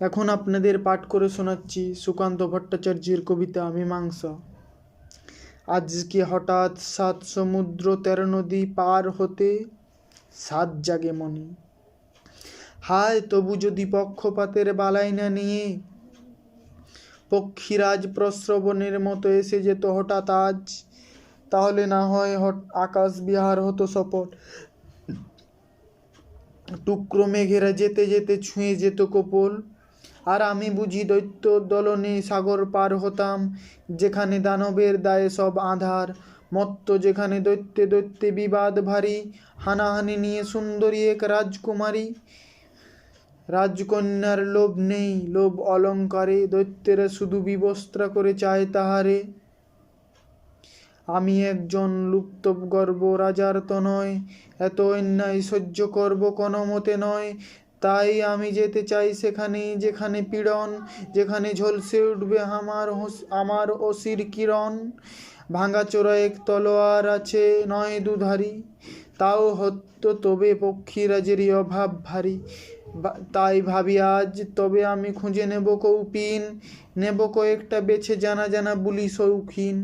এখন আপনাদের পাঠ করে শোনাচ্ছি সুকান্ত ভট্টাচার্যের কবিতা মীমাংসা। আজকে হঠাৎ সাত সমুদ্র তেরো নদী পার হতে সাত জাগে মনে হায়, তবু যদি পক্ষপাতের বালাই না নিয়ে পক্ষীরাজ প্রশ্রবণের মতো এসে যেত হঠাৎ আজ, তাহলে না হয় আকাশ বিহার হতো সপট। টুকরো মেঘেরা যেতে যেতে ছুঁয়ে যেত কপোল। আর আমি বুঝি দৈত্য দলনে সাগর পার হতাম, যেখানে দানবের দায়ে সব আধার, মত্ত যেখানে দৈত্যে দৈত্যে বিবাদ ভারী, হানাহানি নিয়ে সুন্দরী এক রাজকুমারী। রাজকন্যার লোভ নেই, লোভ অলঙ্কারে, দৈত্যেরা শুধু বিবস্ত্রা করে চায় তাহারে। আমি একজন লুপ্ত গর্ব রাজার তো নয়, এত অন্যায় সহ্য করব কোনো মতে নয় তাই আমি যেতে চাই সেখানে যেখানে পীড়ন, যেখানে ঝলসে উঠবে আমার আমার অসির কিরণ। ভাঙাচোরা এক তলোয়ার আছে নয় দুধারি, তাও হত্য তবে পক্ষীরাজেরই অভাব ভারী। তাই ভাবি আজ তবে আমি খুঁজে নেব কৌপিন, নেব কয়েকটা বেছে জানা জানা বুলি শৌখিন।